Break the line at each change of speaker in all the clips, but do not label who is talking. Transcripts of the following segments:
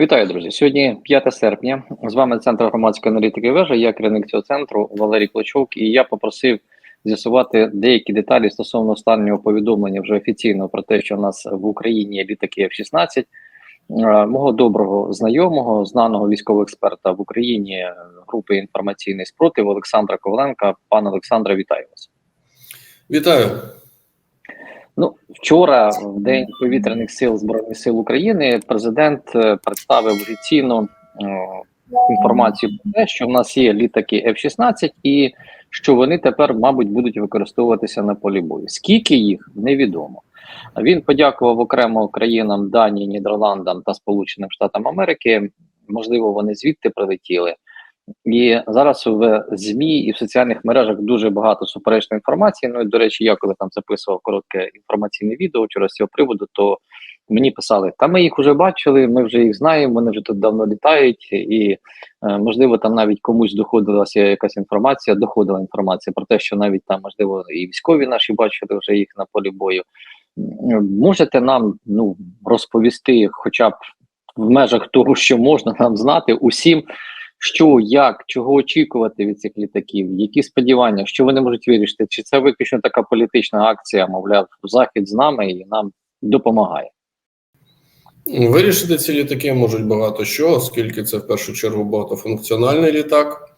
Вітаю, друзі. Сьогодні 5 серпня. З вами центр громадської аналітики вежа. Я керівник цього центру Валерій Клочок, і я попросив з'ясувати деякі деталі стосовно останнього повідомлення вже офіційно про те, що у нас в Україні є літаки F-16. Е, Мого доброго знайомого, знаного військового експерта в Україні групи інформаційний спротив Олександра Коваленка. Пане Олександре, вітаю вас.
Вітаю.
Ну, вчора, в день повітряних сил збройних сил України, президент е, представив офіційно е, інформацію про те, що в нас є літаки F-16 і що вони тепер, мабуть, будуть використовуватися на полі бою. Скільки їх невідомо. Він подякував окремо країнам Данії, Нідерландам та Сполученим Штатам Америки. Можливо, вони звідти прилетіли. І зараз в ЗМІ і в соціальних мережах дуже багато суперечної інформації. Ну і до речі, я коли там записував коротке інформаційне відео вчора з цього приводу, то мені писали: та ми їх вже бачили, ми вже їх знаємо, вони вже тут давно літають, і е, можливо там навіть комусь доходилася якась інформація, доходила інформація про те, що навіть там можливо і військові наші бачили вже їх на полі бою. Можете нам ну розповісти, хоча б в межах того, що можна нам знати, усім що, як, чого очікувати від цих літаків, які сподівання, що вони можуть вирішити? Чи це виключно така політична акція, мовляв, захід з нами і нам допомагає?
Вирішити ці літаки можуть багато що, оскільки це в першу чергу багатофункціональний літак,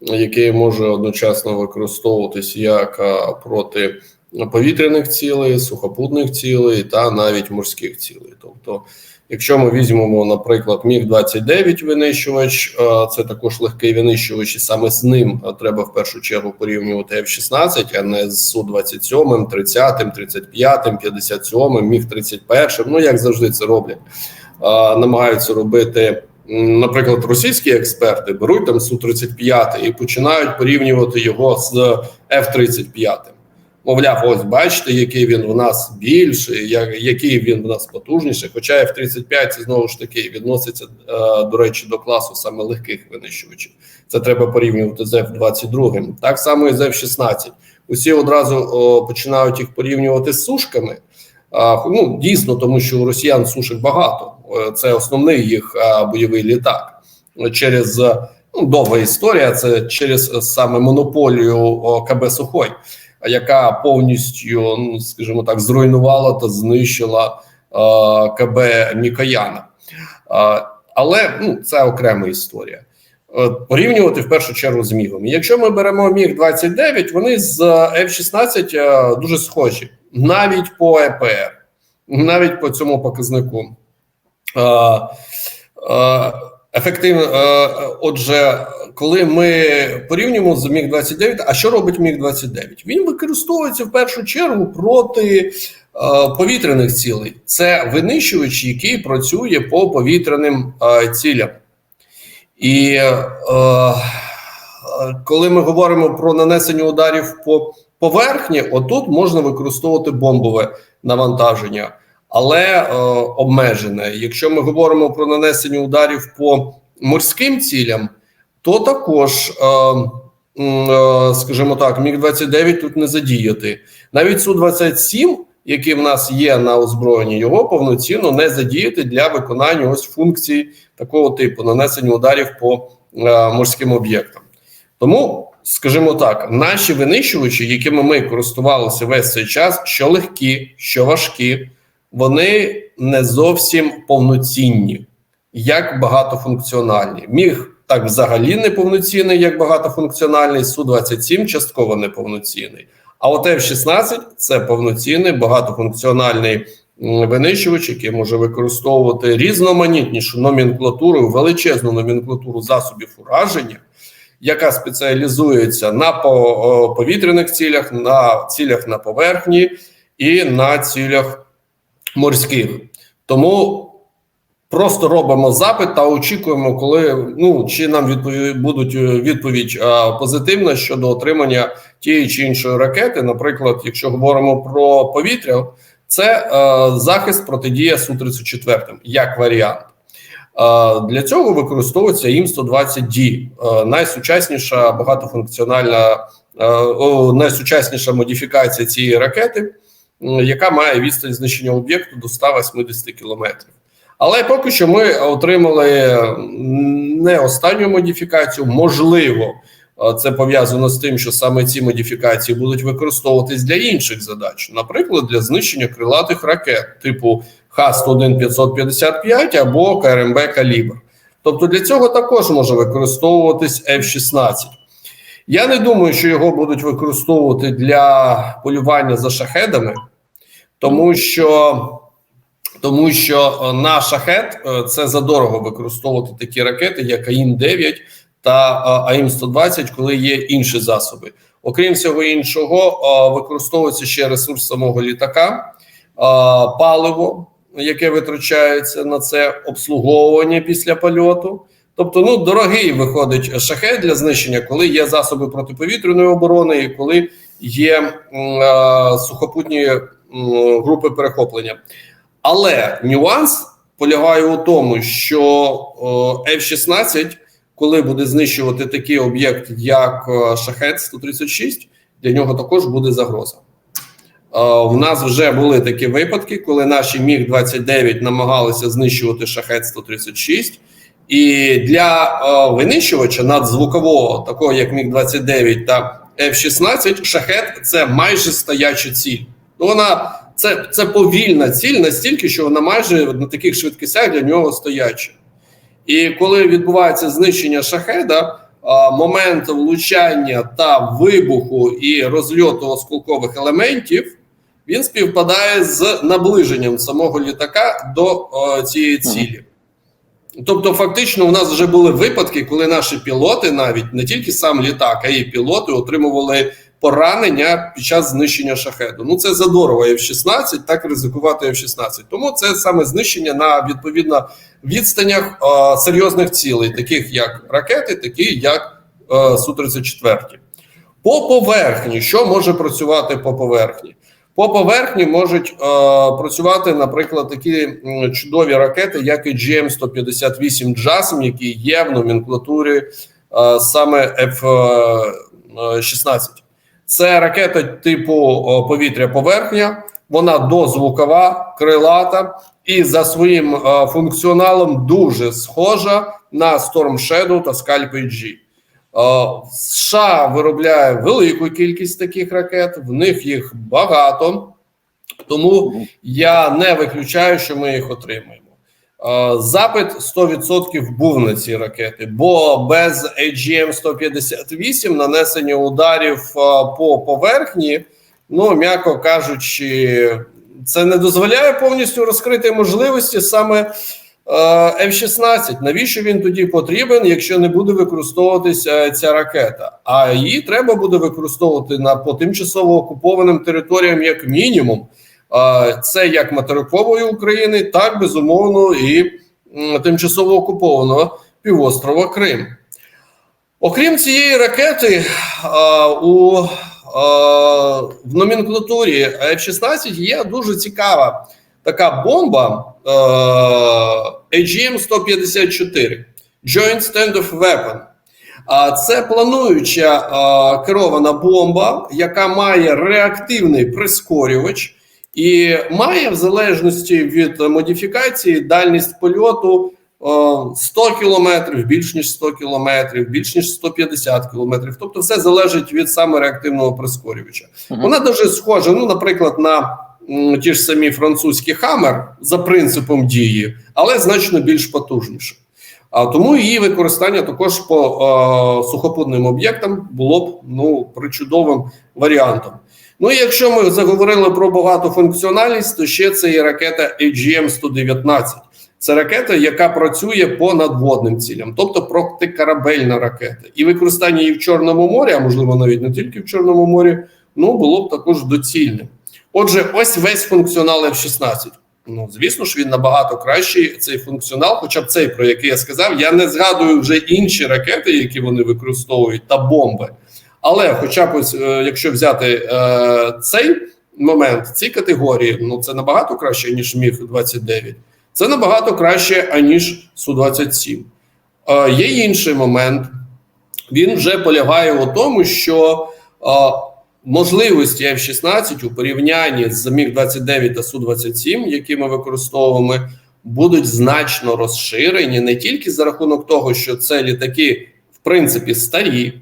який може одночасно використовуватись як проти повітряних цілей, сухопутних цілей та навіть морських цілей. Тобто, якщо ми візьмемо, наприклад, Міг 29 винищувач, це також легкий винищувач, і саме з ним треба в першу чергу порівнювати F-16, а не з су 27 30 35 57 Міг 31 Ну як завжди це роблять. Намагаються робити. Наприклад, російські експерти беруть там су 35 і починають порівнювати його з F-35. Мовляв, ось бачите, який він у нас більший, який він у нас потужніший. Хоча F-35 це знову ж таки відноситься е, до речі до класу саме легких винищувачів. Це треба порівнювати з F-22. Так само і з F-16. Усі одразу о, починають їх порівнювати з сушками. А, ну дійсно, тому що у росіян сушок багато. Е, Це основний їх а, бойовий літак через е, ну, довга історія. Це через е, саме монополію о, КБ Сухой, яка повністю, ну скажімо так, зруйнувала та знищила е, КБ Мікояна. Е, але ну, це окрема історія. Е, Порівнювати в першу чергу з мігом. Якщо ми беремо міг 29 вони з F-16 е, дуже схожі, навіть по ЕПР, навіть по цьому показнику. Е, е, Ефективно, е, отже, коли ми порівнюємо з міг 29 а що робить міг 29 Він використовується в першу чергу проти е, повітряних цілей. Це винищувач, який працює по повітряним е, цілям. І е, коли ми говоримо про нанесення ударів по поверхні, отут можна використовувати бомбове навантаження, але е, обмежене. Якщо ми говоримо про нанесення ударів по морським цілям, то також, е, е, скажімо так, міг 29 тут не задіяти. Навіть су 27 який в нас є на озброєнні, його повноцінно не задіяти для виконання ось функцій такого типу нанесення ударів по е, морським об'єктам. Тому, скажімо так, наші винищувачі, якими ми користувалися весь цей час, що легкі, що важкі, вони не зовсім повноцінні, як багатофункціональні. Міг так взагалі неповноцінний, як багатофункціональний, Су-27 частково неповноцінний. А от F-16 – це повноцінний багатофункціональний винищувач, який може використовувати різноманітнішу номенклатуру, величезну номенклатуру засобів ураження, яка спеціалізується на повітряних цілях, на цілях на поверхні і на цілях морських. Тому просто робимо запит та очікуємо, коли ну чи нам відпові... будуть е, відповідь а, позитивна щодо отримання тієї чи іншої ракети. Наприклад, якщо говоримо про повітря, це е, захист протидія су 34 як варіант. Е, Для цього використовується ім 120 d е, найсучасніша багатофункціональна, е, найсучасніша модифікація цієї ракети, яка має відстань знищення об'єкту до 180 кілометрів. Але поки що ми отримали не останню модифікацію. Можливо, е, це пов'язано з тим, що саме ці модифікації будуть використовуватись для інших задач, наприклад, для знищення крилатих ракет типу Х-101-555 або КРМБ Калібр. Тобто для цього також може використовуватись F-16. Я не думаю, що його будуть використовувати для полювання за шахедами, тому що тому що е, на шахет е, це задорого використовувати такі ракети, як АІМ-9 та е, АІМ-120, коли є інші засоби. Окрім всього іншого, використовується ще ресурс самого літака, паливо, яке витрачається на це обслуговування після польоту. Тобто, ну дорогий виходить шахет для знищення, коли є засоби протиповітряної оборони, і коли є сухопутні групи перехоплення. Але нюанс полягає у тому, що е, F-16, коли буде знищувати такий об'єкт, як е, шахет 136, для нього також буде загроза. В нас вже були такі випадки, коли наші міг 29 намагалися знищувати шахет 136 і для е, винищувача надзвукового, такого як міг 29 та F-16, шахет це майже стояча ціль. Ну, Вона це це повільна ціль настільки, що вона майже на таких швидкостях для нього стояча. І коли відбувається знищення шахеда, момент влучання та вибуху і розльоту осколкових елементів він співпадає з наближенням самого літака до о, цієї цілі. Тобто, фактично, у нас вже були випадки, коли наші пілоти, навіть не тільки сам літак, а й пілоти отримували поранення під час знищення шахеду. Ну це задорово F-16, так ризикувати F-16. Тому це саме знищення на відповідно відстанях е, серйозних цілей, таких як ракети, такі як е, Су-34. По поверхні, що може працювати по поверхні? По поверхні можуть е, працювати, наприклад, такі чудові ракети, як і GM-158 JASM, які є в номенклатурі е, саме F-16. Це ракета типу е, повітря-поверхня, вона дозвукова, крилата і за своїм е, функціоналом дуже схожа на Storm Shadow та Scalp G. США виробляє велику кількість таких ракет, в них їх багато, тому я не виключаю, що ми їх отримаємо. Запит 100% був на ці ракети, бо без AGM 158 нанесення ударів по поверхні, ну м'яко кажучи, це не дозволяє повністю розкрити можливості саме F-16. Навіщо він тоді потрібен, якщо не буде використовуватися ця ракета? А її треба буде використовувати на по тимчасово окупованим територіям, як мінімум. Це як материкової України, так безумовно і тимчасово окупованого півострова Крим. Окрім цієї ракети, у в номенклатурі F-16 є дуже цікава така бомба AGM 154 Joint Standoff Weapon. А це плануюча керована бомба, яка має реактивний прискорювач. І має в залежності від модифікації дальність польоту 100 кілометрів, більш ніж 100 кілометрів, більш ніж 150 кілометрів. Тобто, все залежить від саме реактивного прискорювача. Uh -huh. Вона дуже схожа, ну, наприклад, на ті ж самі французькі хамер за принципом дії, але значно більш потужніше. А тому її використання також по е, сухопутним об'єктам було б ну причудовим варіантом. Ну і якщо ми заговорили про багатофункціональність, то ще це є ракета AGM-119. Це ракета, яка працює по надводним цілям, тобто протикорабельна ракета, і використання її в Чорному морі, а можливо навіть не тільки в Чорному морі, ну було б також доцільним. Отже, ось весь функціонал F-16. Ну, звісно ж, він набагато кращий цей функціонал, хоча б цей, про який я сказав, я не згадую вже інші ракети, які вони використовують, та бомби. Але, хоча б ось, е, якщо взяти е, цей момент, ці категорії, ну це набагато краще, ніж Міг 29 Це набагато краще, аніж Су-27. Е, Є інший момент. Він вже полягає у тому, що е, можливості F-16 у порівнянні з Міг 29 та Су-27, які ми використовуємо, будуть значно розширені не тільки за рахунок того, що це літаки в принципі старі,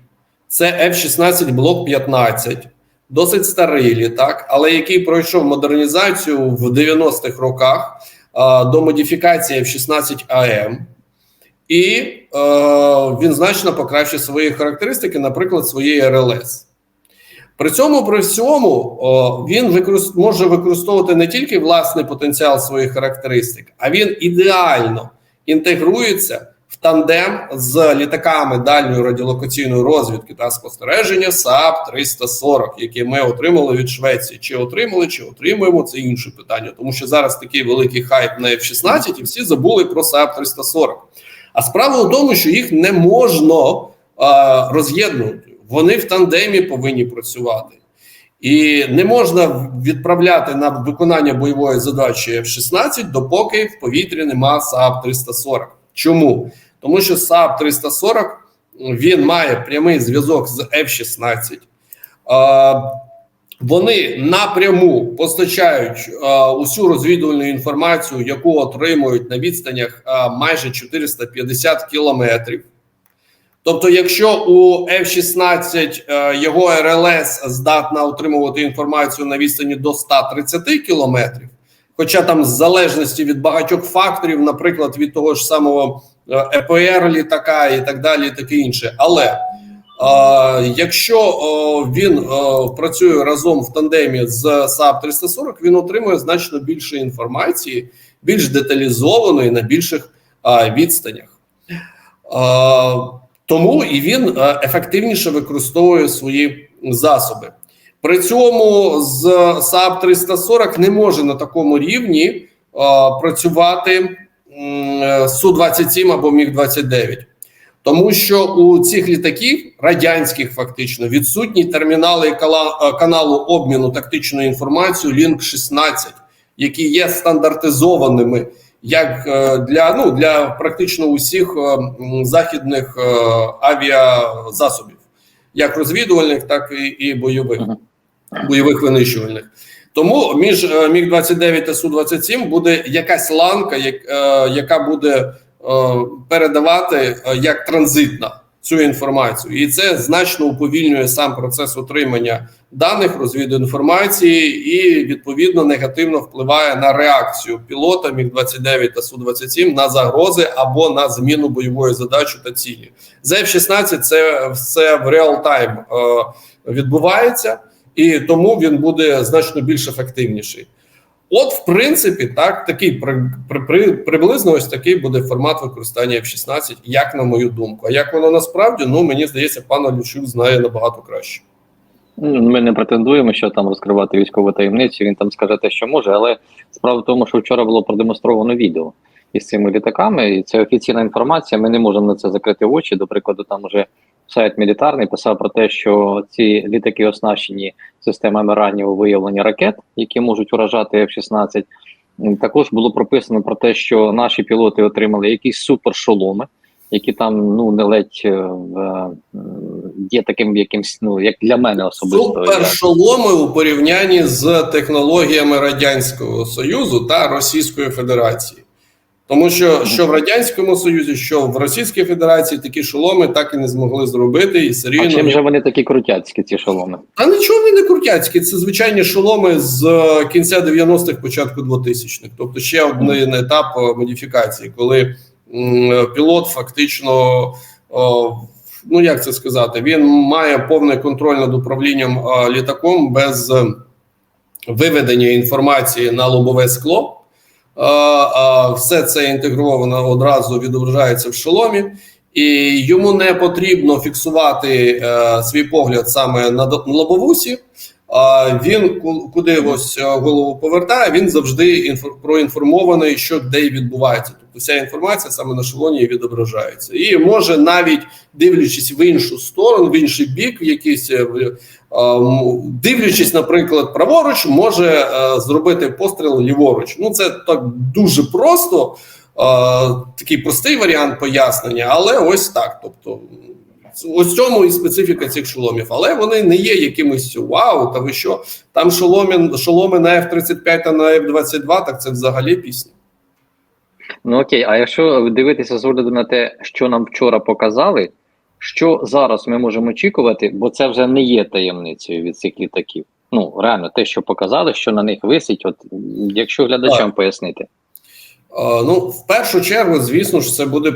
це F-16 блок 15, досить старий літак, але який пройшов модернізацію в 90-х роках а, до модифікації F-16 АМ. І е, він значно покращив свої характеристики, наприклад, своєї РЛС. При цьому, при всьому, о, він використ... може використовувати не тільки власний потенціал своїх характеристик, а він ідеально інтегрується в тандем з літаками дальньої радіолокаційної розвідки та спостереження САП 340, які ми отримали від Швеції. Чи отримали, чи отримуємо, це інше питання, тому що зараз такий великий хайп на F-16 і всі забули про САП 340. А справа в тому, що їх не можна а, роз'єднувати. Вони в тандемі повинні працювати. І не можна відправляти на виконання бойової задачі F-16, допоки в повітрі нема САП 340. Чому? Тому що САП 340 він має прямий зв'язок з F-16. А, вони напряму постачають а, усю розвідувальну інформацію, яку отримують на відстанях а, майже 450 кілометрів. Тобто, якщо у F-16 е, його РЛС здатна отримувати інформацію на відстані до 130 кілометрів, хоча там з залежності від багатьох факторів, наприклад, від того ж самого е, ЕПР літака і так далі, і таке інше. Але е, якщо е, він е, працює разом в тандемі з САП 340, він отримує значно більше інформації, більш деталізованої на більших е, відстанях. Е, тому і він е, ефективніше використовує свої засоби. При цьому з САП 340 не може на такому рівні е, працювати су 27 або Міг 29 тому що у цих літаків радянських фактично відсутні термінали е, каналу обміну тактичною інформацією Link 16 які є стандартизованими як е, для ну для практично усіх е, західних авіазасобів, як розвідувальних, так і, і бойових бойових винищувальних. Тому між е, міг 29 та су 27 буде якась ланка, е, яка буде е, передавати як транзитна цю інформацію, і це значно уповільнює сам процес отримання даних розвідінформації і відповідно негативно впливає на реакцію пілота міг 29 та су 27 на загрози або на зміну бойової задачі та цілі. За F-16 це все в реал-тайм е, відбувається, і тому він буде значно більш ефективніший. От, в принципі, так такий при, при, при, приблизно ось такий буде формат використання F-16, як на мою думку. А як воно насправді, ну мені здається, пан Олючук знає набагато краще.
Ну, Ми не претендуємо, що там розкривати військову таємницю. Він там скаже те, що може, але справа в тому, що вчора було продемонстровано відео із цими літаками, і це офіційна інформація. Ми не можемо на це закрити очі. До прикладу, там уже сайт мілітарний писав про те, що ці літаки оснащені системами раннього виявлення ракет, які можуть уражати F-16. Також було прописано про те, що наші пілоти отримали якісь супершоломи, які там ну не ледь е, е, є таким якимсь, ну як для мене особисто.
Супершоломи у порівнянні з технологіями Радянського Союзу та Російської Федерації. Тому що що в Радянському Союзі, що в Російській Федерації такі шоломи так і не змогли зробити, і все
А чим же вони такі крутяцькі, ці шоломи?
Та нічого вони не крутяцькі. Це звичайні шоломи з е, кінця 90-х, початку 2000-х. Тобто ще один етап е, модифікації, коли м, пілот фактично, о, ну як це сказати, він має повний контроль над управлінням е, літаком без е, виведення інформації на лобове скло. Все це інтегровано одразу відображається в шоломі. І йому не потрібно фіксувати е, свій погляд саме на лобовусі. Він ку- куди ось е, голову повертає, він завжди інфо- проінформований, що де відбувається. Тобто вся інформація саме на шелоні і відображається. І може навіть дивлячись в іншу сторону, в інший бік, в якийсь е, е, м, дивлячись, наприклад, праворуч, може е, зробити постріл ліворуч. Ну це так дуже просто. Такий простий варіант пояснення, але ось так. Тобто, ось цьому і специфіка цих шоломів. Але вони не є якимось вау, та ви що? Там шоломи, шоломи на F-35 та на F-22, так це взагалі пісня.
Ну окей, а якщо дивитися з огляду на те, що нам вчора показали, що зараз ми можемо очікувати, бо це вже не є таємницею від цих літаків. Ну реально, те, що показали, що на них висить, от якщо глядачам пояснити.
Е, Ну, в першу чергу, звісно ж, це буде е,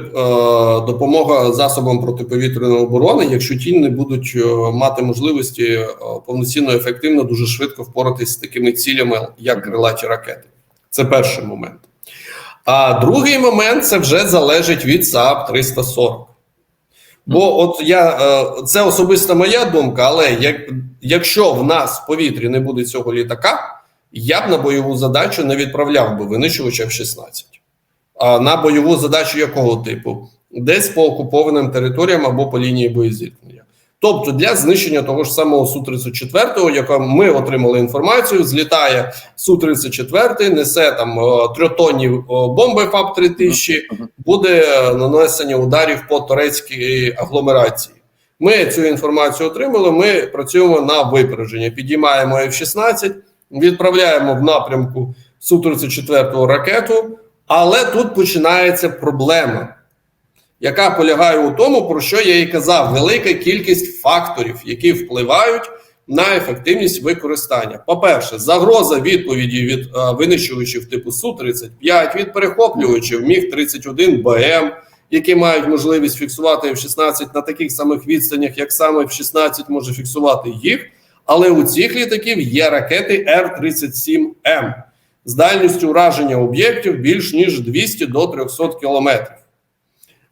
допомога засобам протиповітряної оборони, якщо ті не будуть е, мати можливості е, повноцінно ефективно, дуже швидко впоратись з такими цілями, як крилаті ракети. Це перший момент. А другий момент це вже залежить від САП 340. Бо от я е, це особиста моя думка, але як, якщо в нас в повітрі не буде цього літака, я б на бойову задачу не відправляв би винищувача в 16. А на бойову задачу якого типу? Десь по окупованим територіям або по лінії боєзіткнення. Тобто для знищення того ж самого Су-34, яка ми отримали інформацію, злітає Су-34, несе там е, трьотонні е, бомби ФАП-3000, буде е, нанесення ударів по турецькій агломерації. Ми цю інформацію отримали. Ми працюємо на випередження. Підіймаємо F-16, відправляємо в напрямку Су-34 ракету, але тут починається проблема, яка полягає у тому, про що я і казав: велика кількість факторів, які впливають на ефективність використання. По-перше, загроза відповіді від е, винищувачів типу Су-35, від перехоплювачів Міг-31 БМ, які мають можливість фіксувати F-16 на таких самих відстанях, як саме F-16 може фіксувати їх. Але у цих літаків є ракети Р-37М з дальністю ураження об'єктів більш ніж 200 до 300 кілометрів.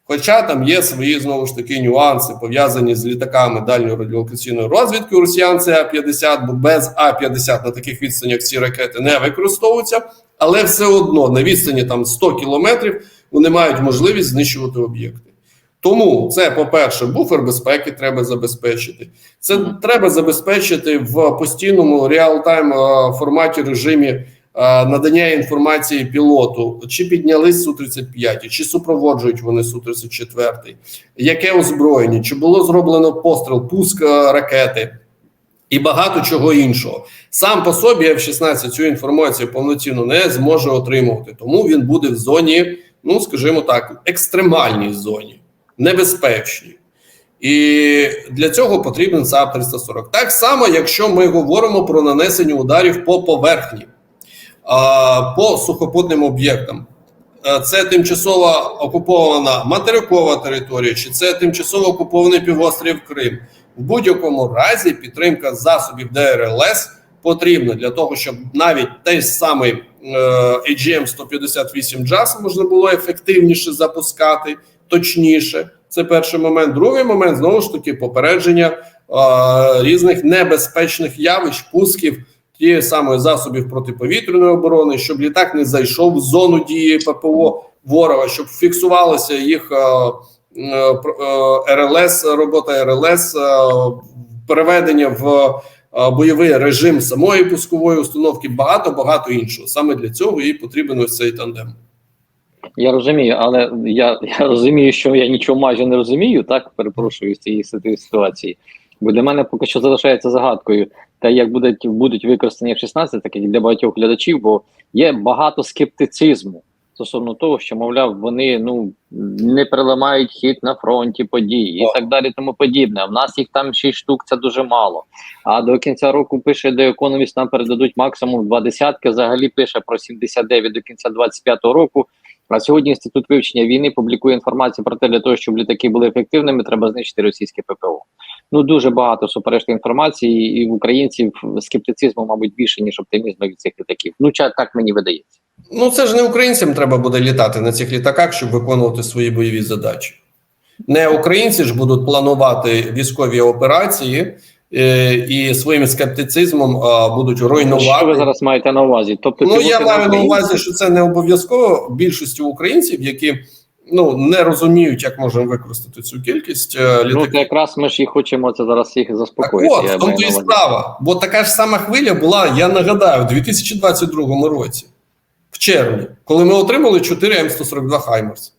Хоча там є свої знову ж таки нюанси, пов'язані з літаками дальньої радіолокаційної розвідки у росіян, це А-50, бо без А-50 на таких відстанях ці ракети не використовуються, але все одно на відстані там 100 кілометрів вони мають можливість знищувати об'єкти. Тому це, по-перше, буфер безпеки треба забезпечити. Це треба забезпечити в постійному реал-тайм е, форматі режимі надання інформації пілоту, чи піднялись Су-35, чи супроводжують вони Су-34, яке озброєння, чи було зроблено постріл, пуск е, ракети? І багато чого іншого. Сам по собі F-16 цю інформацію повноцінно не зможе отримувати, тому він буде в зоні, ну скажімо так, екстремальній зоні, небезпечній. І для цього потрібен САП 340. Так само, якщо ми говоримо про нанесення ударів по поверхні, по сухопутним об'єктам. Е, Це тимчасово окупована материкова територія, чи це тимчасово окупований півострів Крим. В будь-якому разі підтримка засобів ДРЛС потрібна для того, щоб навіть той самий е, AGM-158 JAS можна було ефективніше запускати, точніше. Це перший момент. Другий момент знову ж таки попередження е, різних небезпечних явищ, пусків тієї самої засобів протиповітряної оборони, щоб літак не зайшов в зону дії ППО ворога, щоб фіксувалося їх е, е, е, РЛС, робота РЛС, переведення в бойовий режим самої пускової установки, багато багато іншого. Саме для цього і потрібен ось цей тандем.
Я розумію, але я, я розумію, що я нічого майже не розумію, так перепрошую з цієї ситуації. Бо для мене поки що залишається загадкою, та як будуть, будуть використані F-16, так і для багатьох глядачів, бо є багато скептицизму стосовно того, що, мовляв, вони ну не переламають хід на фронті подій і
О.
так далі, тому подібне. В нас їх там 6 штук, це дуже мало. А до кінця року пише The Economist, нам передадуть максимум два десятки. Взагалі пише про 79 до кінця 25-го року. А сьогодні інститут вивчення війни публікує інформацію про те, для того, щоб літаки були ефективними, треба знищити російське ППО. Ну дуже багато суперечної інформації, і в українців скептицизму, мабуть, більше ніж оптимізму від цих літаків. Ну так мені видається.
Ну це ж не українцям треба буде літати на цих літаках, щоб виконувати свої бойові задачі. Не українці ж будуть планувати військові операції е, і своїм скептицизмом а, будуть руйнувати.
Що ви зараз маєте на увазі? Тобто,
Ну я маю на увазі, що це не обов'язково більшості українців, які ну не розуміють, як можемо використати цю кількість літаків.
Ну, якраз ми ж і хочемо це зараз їх
Так от, в тому і справа. Бо така ж сама хвиля була, я нагадаю, в 2022 році, в червні, коли ми отримали 4 М142 Хаймерс.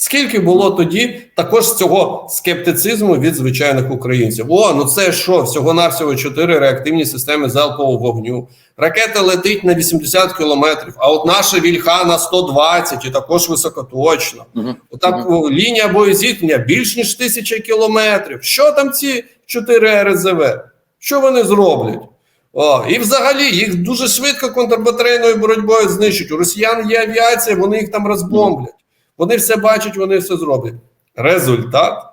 Скільки було тоді також цього скептицизму від звичайних українців? О, ну це що? Всього навсього чотири реактивні системи залпового вогню. Ракета летить на 80 кілометрів, а от наша вільха на 120 і також високоточна.
Мгм.
Отак о, лінія боєзіткнення більш ніж тисяча кілометрів. Що там ці чотири РЗВ? Що вони зроблять? О, і взагалі їх дуже швидко контрбатарейною боротьбою знищать. У росіян є авіація, вони їх там розбомблять. Вони все бачать, вони все зроблять. Результат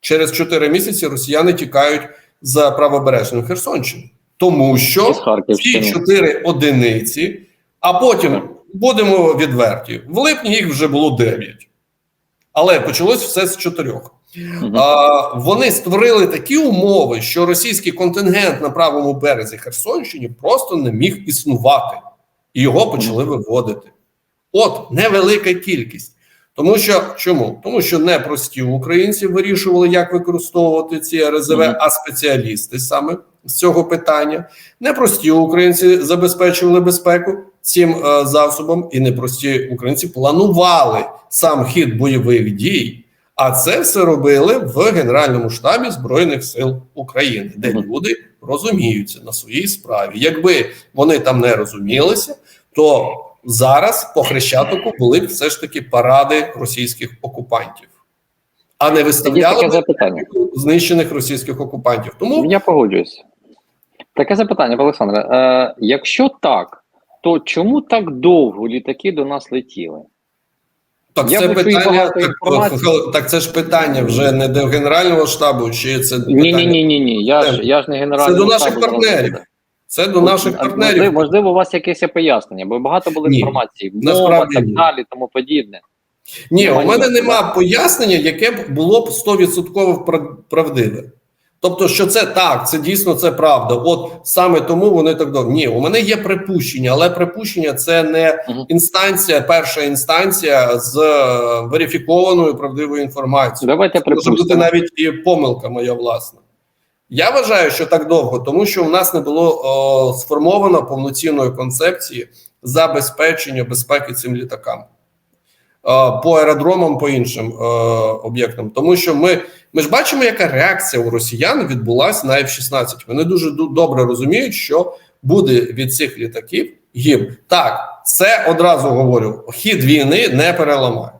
через 4 місяці росіяни тікають за правобережною Херсонщиною. Тому що ці чотири одиниці, а потім будемо відверті. В липні їх вже було 9. Але почалось все з чотирьох. А, вони створили такі умови, що російський контингент на правому березі Херсонщині просто не міг існувати, і його почали виводити. От невелика кількість. Тому що чому? Тому що не прості українці вирішували, як використовувати ці РЗВ,
Мгм.
а спеціалісти саме з цього питання. Непрості українці забезпечували безпеку цим е, засобом, і непрості українці планували сам хід бойових дій. А це все робили в Генеральному штабі Збройних сил України, де
Мгм.
люди розуміються на своїй справі. Якби вони там не розумілися, то зараз по хрещатику були б все ж таки паради російських окупантів, а не виставляли
запитання.
знищених російських окупантів. Тому
Я погоджуюсь. Таке запитання, Олександре. Е, якщо так, то чому так довго літаки до нас летіли?
так
Я
це питання. Так, так це ж питання вже не до Генерального штабу, чи це
Ні, ні,
питання-
ні, ні, ні. Я ж я ж не генеральний.
Це до наших партнерів. Це до наших партнерів.
Можливо, можливо, у вас якесь пояснення, бо багато було
Ні,
інформації, мова
насправді
так
ні.
далі, тому подібне.
Ні, у мене нема пояснення, яке було б 100% правдиве. Тобто, що це так, це дійсно це правда. От саме тому вони так довго. Ні, у мене є припущення, але припущення це не інстанція, перша інстанція з е, верифікованою правдивою інформацією.
Давайте
Це може бути навіть і помилка моя власна. Я вважаю, що так довго, тому що у нас не було о, сформовано повноцінної концепції забезпечення безпеки цим літакам е, по аеродромам, по іншим е, об'єктам. Тому що ми, ми ж бачимо, яка реакція у росіян відбулася на F-16. Вони дуже добре розуміють, що буде від цих літаків їм. Так, це одразу говорю: хід війни не переламає.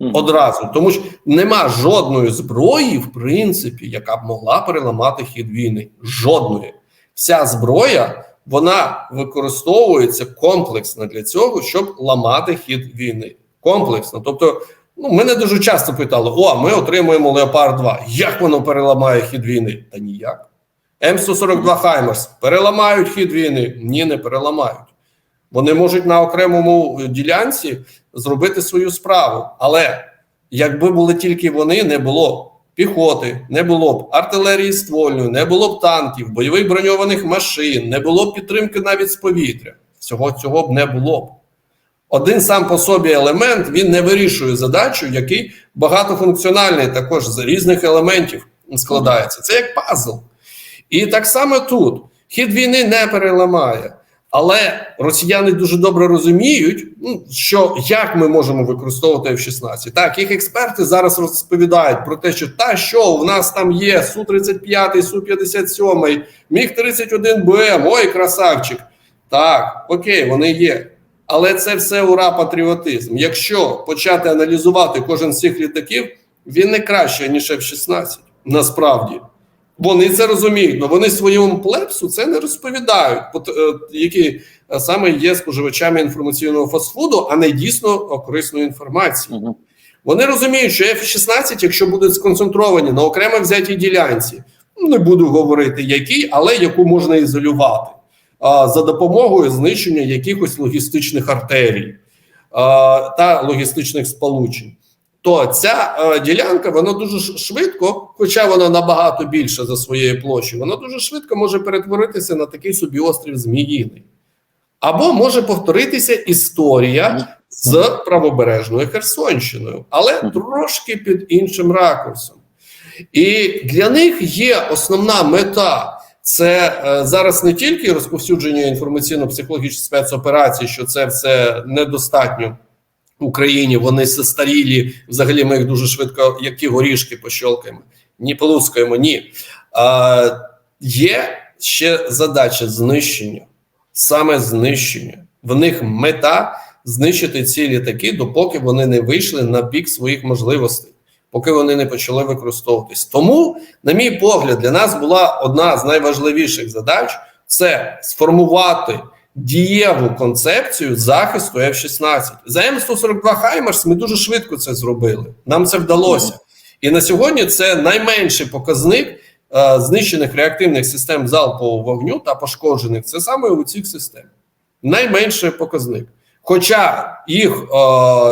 Одразу, тому що нема жодної зброї, в принципі, яка б могла переламати хід війни. Жодної. Вся зброя вона використовується комплексно для цього, щоб ламати хід війни. Комплексно. Тобто, ну мене дуже часто питали: о, ми отримуємо Леопард 2. Як воно переламає хід війни? Та ніяк. М142 Хаймерс переламають хід війни? Ні, не переламають. Вони можуть на окремому е, ділянці зробити свою справу. Але якби були тільки вони, не було б піхоти, не було б артилерії ствольної, не було б танків, бойових броньованих машин, не було б підтримки навіть з повітря. Всього цього б не було б. Один сам по собі елемент він не вирішує задачу, який багатофункціональний також з різних елементів складається. Це як пазл. І так само тут хід війни не переламає. Але росіяни дуже добре розуміють, ну, що як ми можемо використовувати F-16. Так, їх експерти зараз розповідають про те, що та що у нас там є Су-35, Су-57, Міг-31БМ, ой, красавчик. Так, окей, вони є. Але це все ура патріотизм. Якщо почати аналізувати кожен з цих літаків, він не краще, ніж F-16, насправді. Вони це розуміють, але вони своєму плепсу це не розповідають, е, які е, саме є споживачами інформаційного фастфуду, а не дійсно корисної інформації. Вони розуміють, що F-16, якщо будуть сконцентровані на окремо взятій ділянці, не буду говорити якій, але яку можна ізолювати а, за допомогою знищення якихось логістичних артерій а, та логістичних сполучень. То ця е, ділянка вона дуже швидко, хоча вона набагато більша за своєю площею, вона дуже швидко може перетворитися на такий собі острів Зміїний. Або може повторитися історія з правобережною Херсонщиною, але трошки під іншим ракурсом. І для них є основна мета. Це е, зараз не тільки розповсюдження інформаційно-психологічних спецоперацій, що це все недостатньо Україні, вони застарілі. Взагалі, ми їх дуже швидко, як ті горішки, пощолкаємо. Ні, полускаємо, ні. А, є ще задача знищення, саме знищення. В них мета знищити ці літаки, допоки вони не вийшли на пік своїх можливостей, поки вони не почали використовуватись. Тому, на мій погляд, для нас була одна з найважливіших задач це сформувати дієву концепцію захисту F-16. За М142 Хаймерс ми дуже швидко це зробили. Нам це вдалося. І на сьогодні це найменший показник е, знищених реактивних систем залпового вогню та пошкоджених. Це саме у цих систем. Найменший показник. Хоча їх е,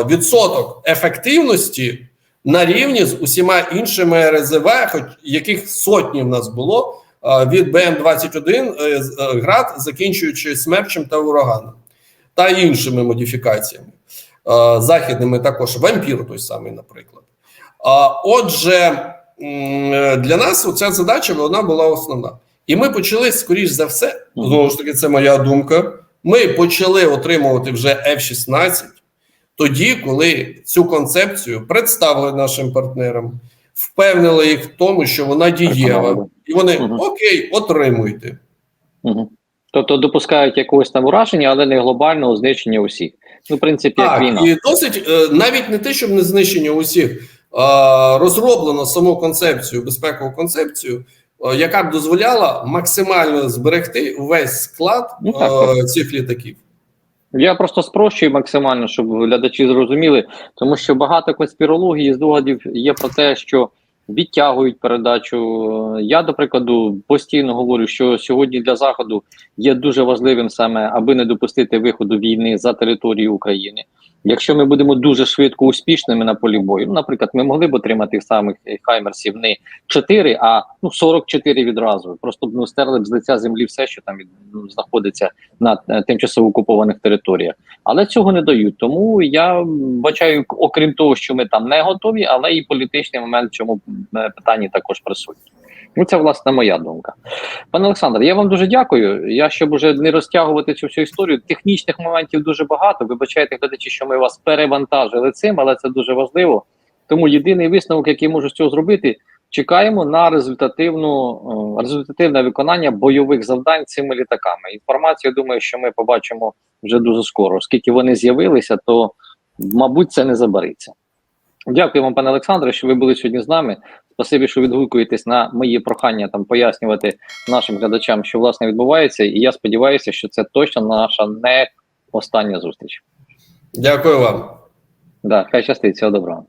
відсоток ефективності на рівні з усіма іншими РЗВ, хоч яких сотні в нас було, від БМ-21 е, е, град, закінчуючи смерчем та ураганом, та іншими модифікаціями. Західними також вампір той самий, наприклад. Отже, е, для нас ця задача вона була основна. І ми почали, скоріш за все, знову ж таки, це моя думка. Ми почали отримувати вже F-16 тоді, коли цю концепцію представили нашим партнерам, впевнили їх в тому, що вона дієва. І вони
Мгм.
окей, отримуйте.
Угу. Тобто допускають якогось там ураження, але не глобального знищення усіх. Ну, в принципі, як
Так,
війна.
і досить е, навіть не те, щоб не знищення усіх, розроблено саму концепцію, безпекову концепцію, е, яка б дозволяла максимально зберегти весь склад
Ну, так,
е, цих літаків.
Я просто спрощую максимально, щоб глядачі зрозуміли, тому що багато конспірології здогадів є про те, що відтягують передачу. Я, до прикладу, постійно говорю, що сьогодні для заходу є дуже важливим саме, аби не допустити виходу війни за територію України. Якщо ми будемо дуже швидко успішними на полі бою, ну, наприклад, ми могли б отримати самих хаймерсів не 4, а ну 44 відразу. Просто б ну, стерли б з лиця землі все, що там ну, знаходиться на е, тимчасово окупованих територіях. Але цього не дають. Тому я бачаю, окрім того, що ми там не готові, але і політичний момент в цьому питанні також присутній. Ну, це власне моя думка. Пане Олександр, я вам дуже дякую. Я щоб уже не розтягувати цю всю історію. Технічних моментів дуже багато. Вибачайте, глядачі, що ми вас перевантажили цим, але це дуже важливо. Тому єдиний висновок, який можу з цього зробити, чекаємо на результативну е, результативне виконання бойових завдань цими літаками. Інформацію, думаю, що ми побачимо вже дуже скоро. Оскільки вони з'явилися, то мабуть це не забариться. Дякую вам, пане Олександре, що ви були сьогодні з нами. Спасибі, що відгукуєтесь на мої прохання там пояснювати нашим глядачам, що власне відбувається. І я сподіваюся, що це точно наша не остання зустріч.
Дякую вам.
Да, хай щастить, всього доброго.